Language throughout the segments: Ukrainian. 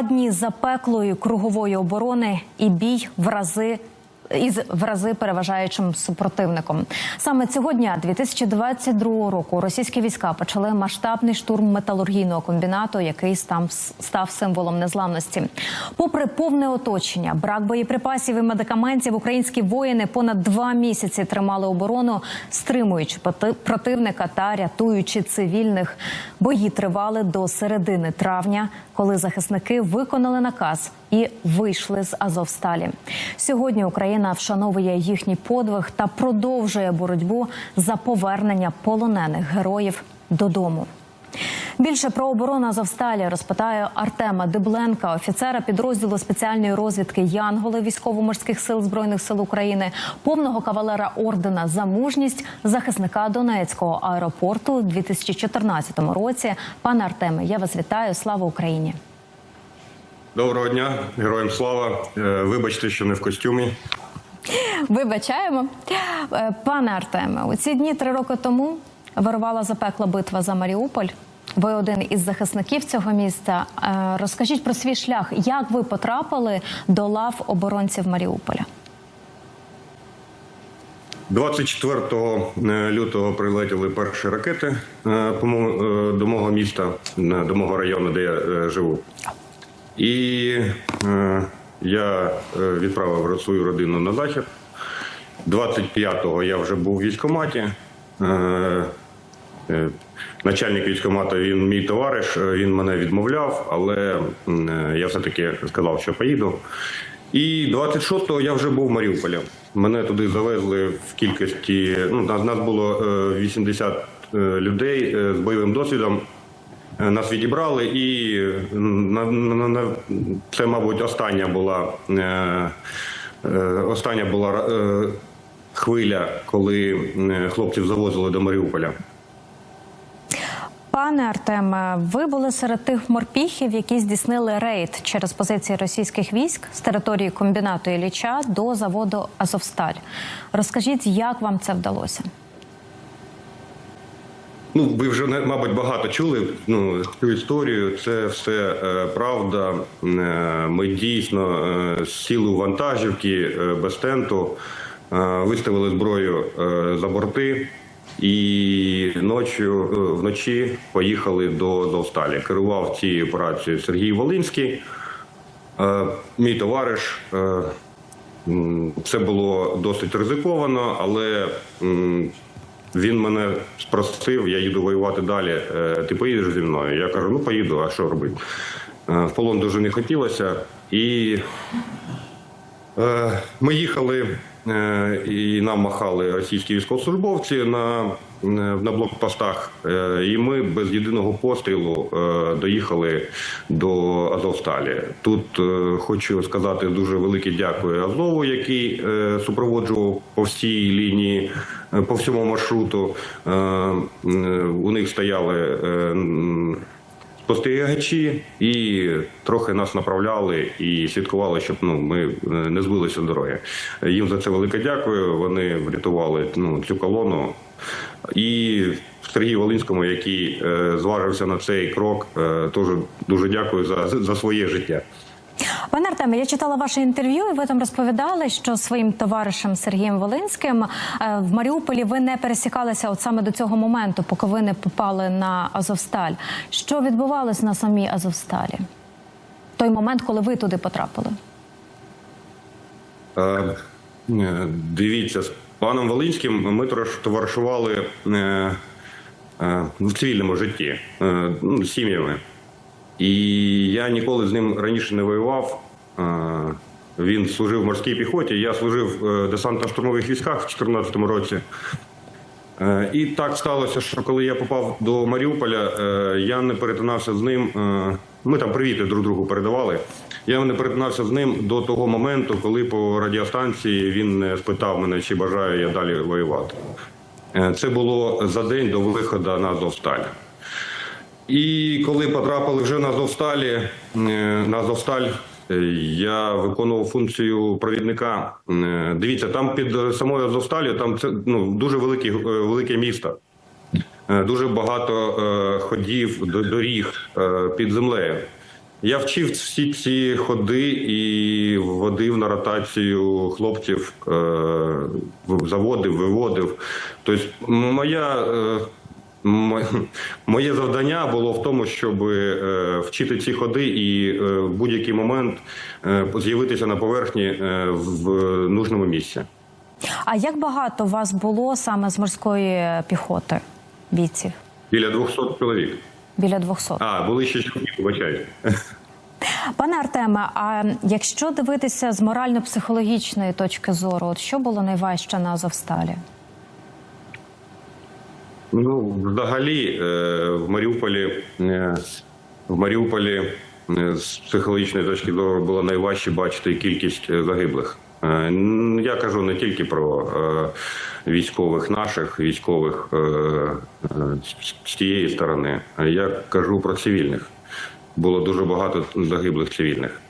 Дні запеклої кругової оборони і бій в рази. Із в рази переважаючим супротивником саме цього дня, 2022 року, російські війська почали масштабний штурм металургійного комбінату, який став, став символом незламності. Попри повне оточення, брак боєприпасів і медикаментів, українські воїни понад два місяці тримали оборону, стримуючи проти- противника та рятуючи цивільних. Бої тривали до середини травня, коли захисники виконали наказ і вийшли з Азовсталі. Сьогодні Україна вшановує їхній подвиг та продовжує боротьбу за повернення полонених героїв додому. Більше про оборону Азовсталі розпитаю Артема Дебленка, офіцера підрозділу спеціальної розвідки Янголи військово-морських сил збройних сил України, повного кавалера ордена за мужність захисника Донецького аеропорту у 2014 році. Пане Артеме, я вас вітаю. Слава Україні! Доброго дня, героям слава. Е, Вибачте, що не в костюмі. Вибачаємо, Е, пане Артеме. У ці дні три роки тому вирувала запекла битва за Маріуполь. Ви один із захисників цього міста. Е, Розкажіть про свій шлях. Як ви потрапили до лав оборонців Маріуполя? 24 лютого прилетіли перші ракети до мого міста, до мого району, де я живу. І е, я е, відправив свою родину на захід. 25-го я вже був в військкоматі. Е, е, Начальник військкомату, він мій товариш, е, він мене відмовляв, але е, я все-таки сказав, що поїду. І 26-го я вже був в Маріуполі. Мене туди завезли в кількості. Ну, нас, було е, 80 е, людей з бойовим досвідом. Нас відібрали, і на, на, на, це, мабуть, остання була, е, е, остання була е, хвиля, коли хлопців завозили до Маріуполя. Пане Артеме, ви були серед тих морпіхів, які здійснили рейд через позиції російських військ з території комбінату Ілліча до заводу Азовсталь. Розкажіть, як вам це вдалося? Ну, ви вже мабуть багато чули ну, цю історію. Це все е, правда. Е, ми дійсно е, сіли у вантажівки е, без тенту, е, виставили зброю е, за борти. І ночі, вночі поїхали до Зовсталі. Керував цією операцією Сергій Волинський, е, мій товариш. Е, Це було досить ризиковано, але м, він мене спросив, я їду воювати далі. е, Ти поїдеш зі мною? Я кажу, ну поїду, а що робити? Е, В полон дуже не хотілося. І е, ми їхали, і нам махали російські військовослужбовці на, на блокпостах. Е, І ми без єдиного пострілу е, доїхали до Азовсталі. Тут е, хочу сказати дуже велике дякую Азову, який е, супроводжував по всій лінії, е, по всьому маршруту. Е, е, У них стояли. е, спостерігачі і трохи нас направляли і слідкували, щоб ну ми е, не збилися з дороги. Їм за це велике дякую. Вони врятували ну цю колону. І Сергію Волинському, який е, зважився на цей крок, е, теж дуже дякую за, за своє життя. Пане Артеме, я читала ваше інтерв'ю, і ви там розповідали, що своїм товаришем Сергієм Волинським е, в Маріуполі ви не пересікалися от саме до цього моменту, поки ви не попали на Азовсталь. Що відбувалось на самій Азовсталі? Той момент, коли ви туди потрапили? Е, Дивіться, паном Волинським ми товаришували е, е, в цивільному житті е, ну, з сім'ями. І я ніколи з ним раніше не воював. Він служив в морській піхоті, я служив в десантно-штурмових військах в 2014 році. І так сталося, що коли я попав до Маріуполя, я не перетинався з ним. Ми там привіти друг другу передавали. Я не перетинався з ним до того моменту, коли по радіостанції він спитав мене, чи бажаю я далі воювати. Е, Це було за день до виходу на Азовсталь. І коли потрапили вже на Азовсталі, е, на Азовсталь, е, я виконував функцію провідника. Дивіться, там під самою Азовсталю там це ну дуже велике, велике місто. Дуже багато ходів, до- доріг під землею. Я вчив всі ці ходи і вводив на ротацію хлопців, е, заводив, виводив. Тобто, моя, е, моє завдання було в тому, щоб е, вчити ці ходи і в будь-який момент з'явитися на поверхні в нужному місці. А як багато вас було саме з морської піхоти бійців? Біля 200 чоловік. Біля 200. А, були ще чоловіки, вибачайте. Пане Артеме, а якщо дивитися з морально-психологічної точки зору, от що було найважче на Азовсталі? Ну, взагалі, е, в Маріуполі, е, в Маріуполі е, з психологічної точки зору було найважче бачити кількість загиблих. Е, Я кажу не тільки про е, військових наших, військових е, з- тієї сторони, я кажу про цивільних. Було дуже багато загиблих цивільних.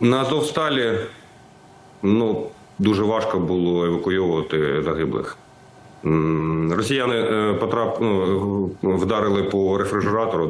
На Азовсталі ну, дуже важко було евакуйовувати загиблих. Росіяни потрап, ну, вдарили по рефрижератору,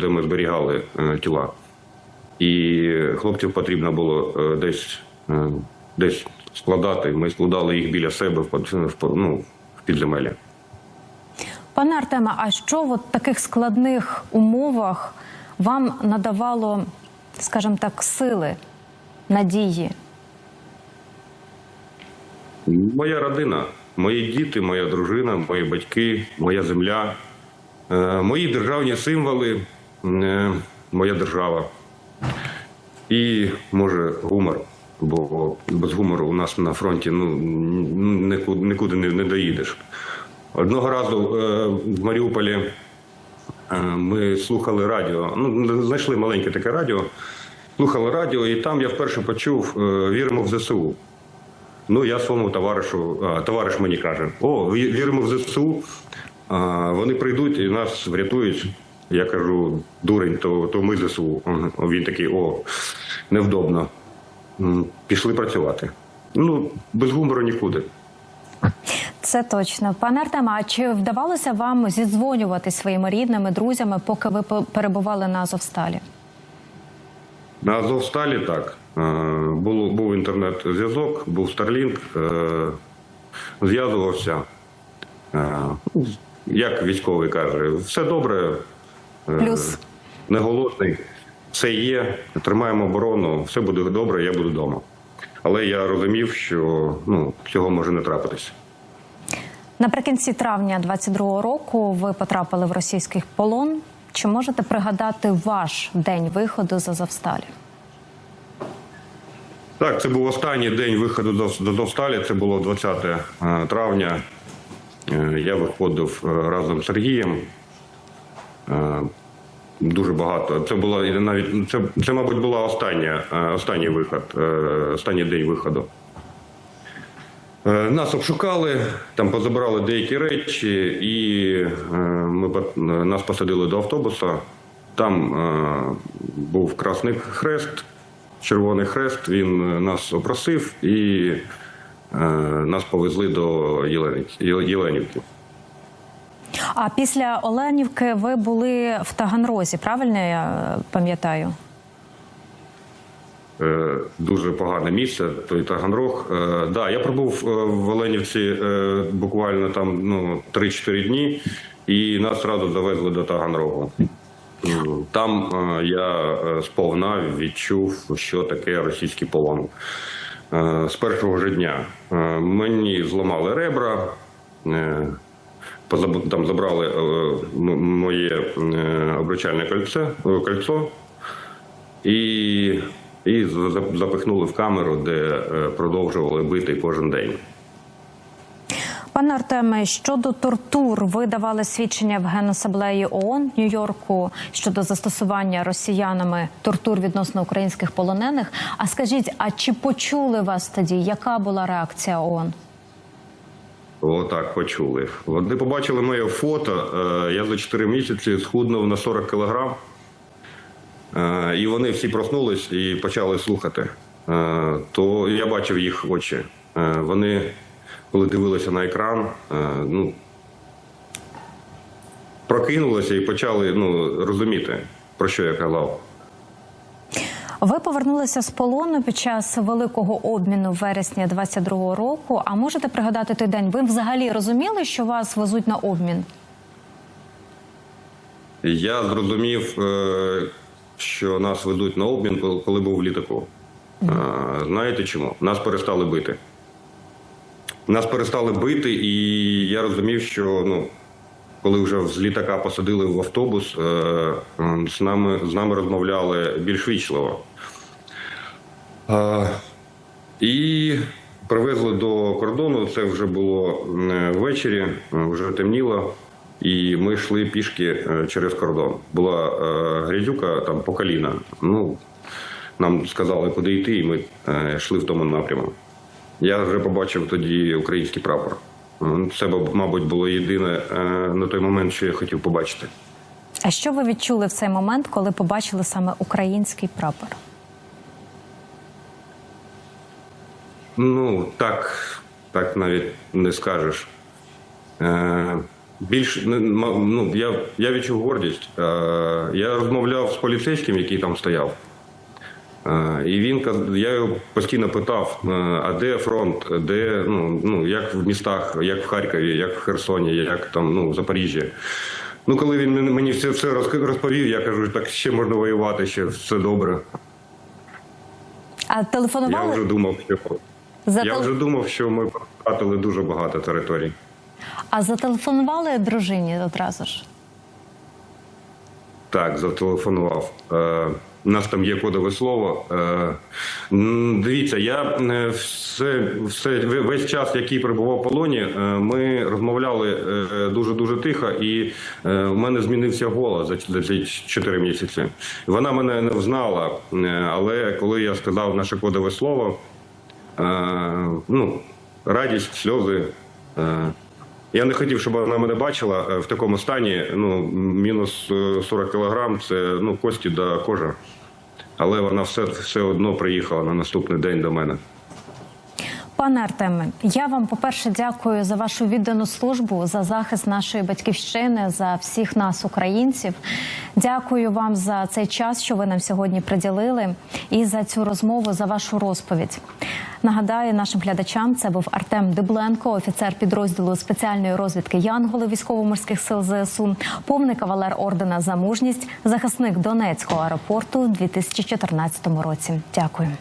де, ми зберігали тіла. І хлопців потрібно було е, десь, е, десь складати. Ми складали їх біля себе в, ну, в підземелля. Пане Артеме, а що в таких складних умовах вам надавало, скажімо так, сили, надії? Моя родина, мої діти, моя дружина, мої батьки, моя земля, е, мої державні символи, моя держава. І може гумор, бо без гумору у нас на фронті ну, нікуди, не, доїдеш. Одного разу е, в Маріуполі е, ми слухали радіо. Ну, знайшли маленьке таке радіо, слухали радіо, і там я вперше почув е, віримо в ЗСУ. Ну, я своєму товаришу, товариш мені каже: О, віримо в ЗСУ, вони прийдуть і нас врятують. Я кажу, дурень, то, то ми ЗСУ. Він такий, о, невдобно. Пішли працювати. Ну, без гумору нікуди. Це точно. Пане Артеме, а чи вдавалося вам зідзвонювати своїми рідними, друзями, поки ви перебували на Азовсталі? На Азовсталі так. Е, Було, був інтернет-зв'язок, був Starlink, е, зв'язувався. Е, Як військовий каже, все добре. Е, Плюс. Не голодний, все є, тримаємо оборону, все буде добре, я буду вдома. Але я розумів, що ну, цього може не трапитися. Наприкінці травня 22-го року ви потрапили в російський полон. Чи можете пригадати ваш день виходу з Азовсталі? Так, це був останній день виходу до, до це було 20 е, травня. Е, Я виходив е, разом з Сергієм. Е, Дуже багато. Це була навіть це, це, мабуть, була остання, е, останній виход, е, останній день виходу. Нас обшукали, там позабрали деякі речі, і ми нас посадили до автобуса. Там був Красний Хрест, Червоний Хрест. Він нас опросив і нас повезли до Єленівки. А після Оленівки ви були в Таганрозі, правильно я е, пам'ятаю? Е, Дуже погане місце, той Таганрог. Е, Да, я пробув в Оленівці буквально там ну, 3-4 дні, і нас одразу завезли до Таганрогу. Там я сповна відчув, що таке російський полон. З першого ж дня мені зламали ребра, там забрали е, моє е, обручальне кольце, е, кольцо і, і запихнули в камеру, де продовжували бити кожен день. Пане Артеме, щодо тортур, ви давали свідчення в Генасаблеї ООН Нью-Йорку щодо застосування росіянами тортур відносно українських полонених. А скажіть, а чи почули вас тоді? Яка була реакція ООН? Отак почули. Вони побачили моє фото. е, Я за 4 місяці схуднув на 40 кілограм. Е, І вони всі проснулись і почали слухати. Е, То я бачив їх очі. Вони, коли дивилися на екран, ну, прокинулися і почали ну, розуміти. про що я казав. Ви повернулися з полону під час великого обміну в вересні 22-го року. А можете пригадати той день? Ви взагалі розуміли, що вас везуть на обмін? Я зрозумів, е, що нас ведуть на обмін, коли- був в літаку. Знаєте чому? Нас перестали бити. Нас перестали бити, і я розумів, що ну, коли вже з літака посадили в автобус, е, з нами, з нами розмовляли більш вічливо. Е, І привезли до кордону. Це вже було ввечері, вже темніло. І ми йшли пішки е, через кордон. Була грязюка там по коліна. Ну нам сказали, куди йти, і ми йшли в тому напрямку. Я вже побачив тоді український прапор. М, Це, мабуть, було єдине е, на той момент, що я хотів побачити. А що ви відчули в цей момент, коли побачили саме український прапор? Ну, так, так навіть не скажеш. Е, більш ну, я, я відчув гордість. Е, я розмовляв з поліцейським, який там стояв. Е, і він я його постійно питав: е, а де фронт, де ну, ну як в містах, як в Харкові, як в Херсоні, як там ну, в Запоріжжі. Ну, коли він мені- все, все розповів, я кажу, так ще можна воювати, ще все добре. А Я вже думав, що за я тел- вже думав, що ми втратили дуже багато територій. а зателефонували дружині одразу ж? Так, зателефонував. У нас там є кодове слово. Е, дивіться, я е, все, все весь час, який перебував в полоні, е, ми розмовляли дуже дуже тихо, і у мене змінився голос за, ці 4 місяці. Вона мене не взнала, але коли я сказав наше кодове слово, ну, радість, сльози. Е, я не хотів, щоб вона мене бачила е, в такому стані. Ну, мінус е, 40 кілограм це ну, кості до кожа. Але вона все, все одно приїхала на наступний день до мене. Пане Артеме, я вам, по-перше, дякую за вашу віддану службу, за захист нашої батьківщини, за всіх нас, українців. Дякую вам за цей час, що ви нам сьогодні приділили, і за цю розмову, за вашу розповідь. Нагадаю нашим глядачам, це був Артем Дебленко, офіцер підрозділу спеціальної розвідки Янголи військово-морських сил ЗСУ, повний кавалер ордена за мужність, захисник Донецького аеропорту у 2014 році. Дякую.